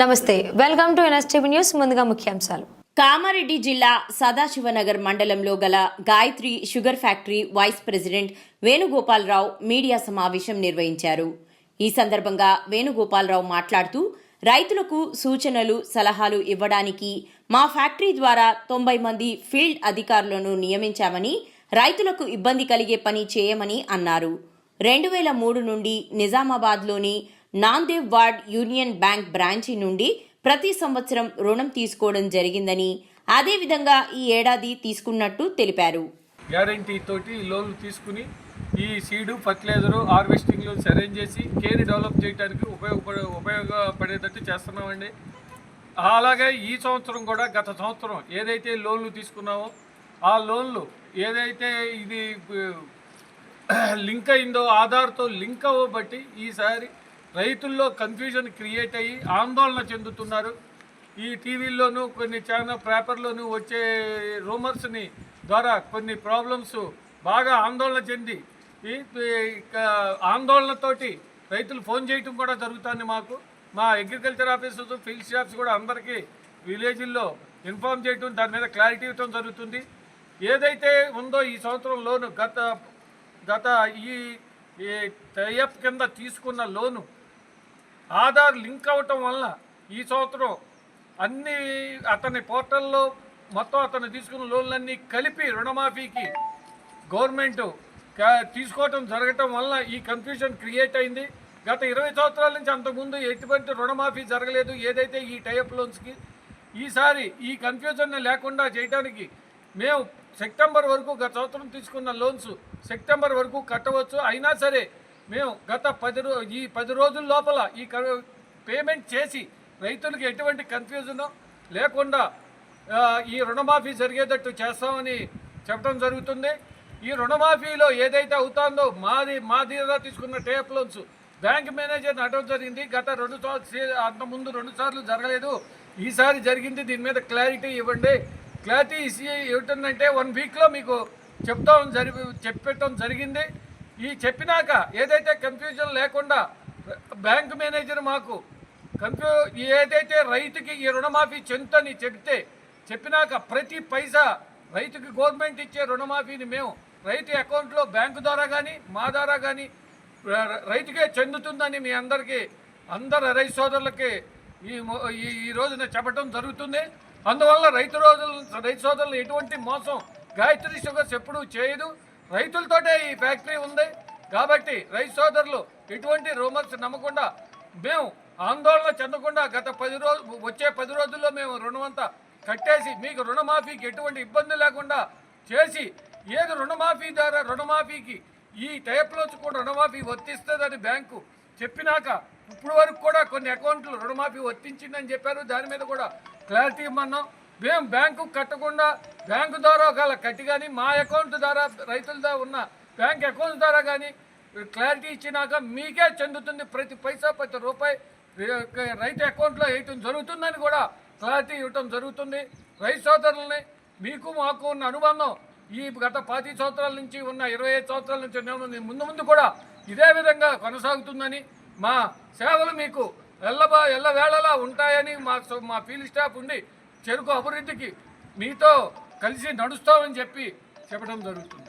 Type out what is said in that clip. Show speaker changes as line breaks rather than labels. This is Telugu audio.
నమస్తే వెల్కమ్ టు ఎన్ఎస్టీవీ న్యూస్ ముందుగా ముఖ్యాంశాలు.
కామారెడ్డి జిల్లా సదాశివనగర్ మండలంలో గల Gayatri sugar factory vice president Venugopalarao media సమావేశం నిర్వహించారు. ఈ సందర్భంగా వేణుగోపాలరావు మాట్లాడుతూ రైతులకు సూచనలు సలహాలు ఇవ్వడానికి మా ఫ్యాక్టరీ ద్వారా తొంభై మంది ఫీల్డ్ అధికారులను నియమించామని రైతులకు ఇబ్బంది కలిగే పని చేయమని అన్నారు. రెండు వేల మూడు నుండి నిజామాబాద్లోని Namdev ward union bank branch నుండి ప్రతి సంవత్సరం రుణం తీసుకోవడం జరిగిందని అదేవిధంగా ఈ ఏడాది తీసుకున్నట్టు తెలిపారు.
గ్యారంటీ తోటి లోన్లు తీసుకుని ఈ seed fertiliser harvesting loans arrange చేసి కేర్ డెవలప్ చేయడానికి ఉపయోగపడే ఉపయోగపడేటట్టు చేస్తున్నామండి. అలాగే ఈ సంవత్సరం కూడా గత సంవత్సరం ఏదైతే లోన్లు తీసుకున్నామో ఆ లోన్లు ఏదైతే ఇది లింక్ అయిందో ఆధార్తో లింక్ అవ్వబట్టి ఈసారి రైతుల్లో కన్ఫ్యూజన్ క్రియేట్ అయ్యి ఆందోళన చెందుతున్నారు ఈ టీవీల్లోనూ కొన్ని ఛానల్ పేపర్లోనూ వచ్చే రూమర్స్ని ద్వారా కొన్ని ప్రాబ్లమ్స్ బాగా ఆందోళన చెంది ఈ ఆందోళనతోటి రైతులు ఫోన్ చేయటం కూడా జరుగుతుంది మాకు మా అగ్రికల్చర్ ఆఫీసర్స్ ఫీల్డ్ స్టాఫ్స్ కూడా అందరికీ విలేజ్ల్లో ఇన్ఫామ్ చేయటం దాని మీద క్లారిటీ ఇవ్వటం జరుగుతుంది ఏదైతే ఉందో ఈ సంవత్సరం లోను గత గత ఈ ఈ టైఅప్ కింద తీసుకున్న లోను ఆధార్ లింక్ అవటం వల్ల ఈ సంవత్సరం అన్ని అతని పోర్టల్లో మొత్తం అతను తీసుకున్న లోన్లన్నీ కలిపి రుణమాఫీకి గవర్నమెంట్ తీసుకోవటం జరగటం వల్ల ఈ కన్ఫ్యూజన్ క్రియేట్ అయింది. గత ఇరవై సంవత్సరాల నుంచి అంతకుముందు ఎటువంటి రుణమాఫీ జరగలేదు. ఏదైతే ఈ టైఅప్ లోన్స్కి ఈసారి ఈ కన్ఫ్యూజన్ లేకుండా చేయడానికి మేము సెప్టెంబర్ వరకు గత సంవత్సరం తీసుకున్న లోన్స్ సెప్టెంబర్ వరకు కట్టవచ్చు. అయినా సరే మేము గత పది రో ఈ పది రోజుల లోపల ఈ క- పేమెంట్ చేసి రైతులకు ఎటువంటి కన్ఫ్యూజన్ లేకుండా ఈ రుణమాఫీ జరిగేటట్టు చేస్తామని చెప్పడం జరుగుతుంది. ఈ రుణమాఫీలో ఏదైతే అవుతుందో మాది మా దీనిలో తీసుకున్న టేప్ లోన్స్ బ్యాంక్ మేనేజర్ అడగడం జరిగింది. గత రెండు సంవత్సరాలు అంత ముందు రెండు సార్లు జరగలేదు. ఈసారి జరిగింది. దీని మీద క్లారిటీ ఇవ్వండి. క్లారిటీ ఇసి ఏమిటంటే వన్ వీక్లో మీకు చెప్తాం జరిగి చెప్పటం జరిగింది. ఈ చెప్పినాక ఏదైతే కన్ఫ్యూజన్ లేకుండా బ్యాంక్ మేనేజర్ మాకు కన్ఫ్యూ ఏదైతే రైతుకి ఈ రుణమాఫీ చెందుతని చెప్తే చెప్పినాక ప్రతి పైసా రైతుకి గవర్నమెంట్ ఇచ్చే రుణమాఫీని మేము రైతు అకౌంట్లో బ్యాంకు ద్వారా కానీ మా ద్వారా కానీ రైతుకే చెందుతుందని మీ అందరికీ అందరు రైతు సోదరులకి ఈ ఈ ఈ రోజున చెప్పడం జరుగుతుంది. అందువల్ల రైతు రోజులు రైతు సోదరులు ఎటువంటి మోసం గాయత్రి షుగర్స్ ఎప్పుడూ చేయదు. రైతులతోటే ఈ ఫ్యాక్టరీ ఉంది. కాబట్టి రైతు సోదరులు ఎటువంటి రూమర్స్ నమ్మకుండా మేము ఆందోళన చెందకుండా గత పది రోజు వచ్చే పది రోజుల్లో మేము రుణమంతా కట్టేసి మీకు రుణమాఫీకి ఎటువంటి ఇబ్బంది లేకుండా చేసి ఏది రుణమాఫీ ద్వారా రుణమాఫీకి ఈ టైప్లోంచి కూడా రుణమాఫీ వర్తిస్తుందని బ్యాంకు చెప్పినాక ఇప్పుడు వరకు కూడా కొన్ని అకౌంట్లు రుణమాఫీ వర్తించిందని చెప్పారు. దాని మీద కూడా క్లారిటీ ఇమ్మన్నాం. మేము బ్యాంకు కట్టకుండా బ్యాంకు ద్వారా ఒకవేళ కట్టి కానీ మా అకౌంట్ ద్వారా రైతుల ద్వారా ఉన్న బ్యాంక్ అకౌంట్ ద్వారా కానీ క్లారిటీ ఇచ్చినాక మీకే చెందుతుంది ప్రతి పైసా ప్రతి రూపాయి. రైతు అకౌంట్లో వేయటం జరుగుతుందని కూడా క్లారిటీ ఇవ్వటం జరుగుతుంది. రైతు సోదరులని మీకు మాకు ఉన్న అనుబంధం ఈ గత పాతి సంవత్సరాల నుంచి ఉన్న ఇరవై ఐదు సంవత్సరాల నుంచి నేను ముందు ముందు కూడా ఇదే విధంగా కొనసాగుతుందని మా సేవలు మీకు ఎల్లబా ఎల్లవేళలా ఉంటాయని మా మా ఫీల్డ్ స్టాఫ్ ఉండి చెరుకు అభివృద్ధికి మీతో కలిసి నడుస్తామని చెప్పి చెప్పడం జరుగుతుంది.